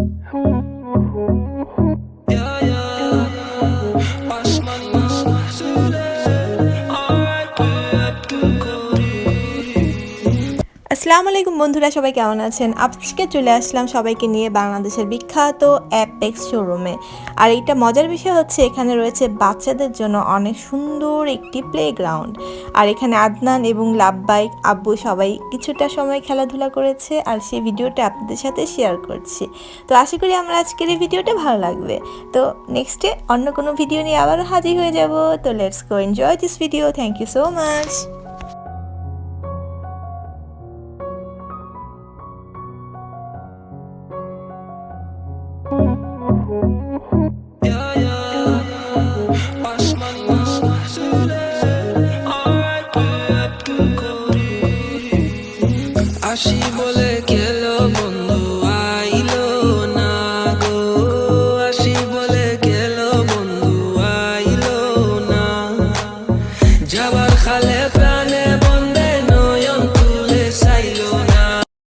Ooh, ooh, ooh, ooh. আসসালামু আলাইকুম বন্ধুরা, সবাই কেমন আছেন? আজকে চলে আসলাম সবাইকে নিয়ে বাংলাদেশের বিখ্যাত অ্যাপেক্স শোরুমে আর এইটা মজার বিষয় হচ্ছে, এখানে রয়েছে বাচ্চাদের জন্য অনেক সুন্দর একটি প্লেগ্রাউন্ড আর এখানে আদনান এবং লাভবাইক আব্বু সবাই কিছুটা সময় খেলাধুলা করেছে, আর সেই ভিডিওটা আপনাদের সাথে শেয়ার করছি। তো আশা করি আমার আজকের এই ভিডিওটা ভালো লাগবে। তো নেক্সটে অন্য কোনো ভিডিও নিয়ে আবারও হাজির হয়ে যাব। তো let's go enjoy this video thank you so much আসি বলে গেল বন্ধু আইলো না গো আসি বলে বন্ধু আইলো না যাবার খালে প্রাণে বন্ধু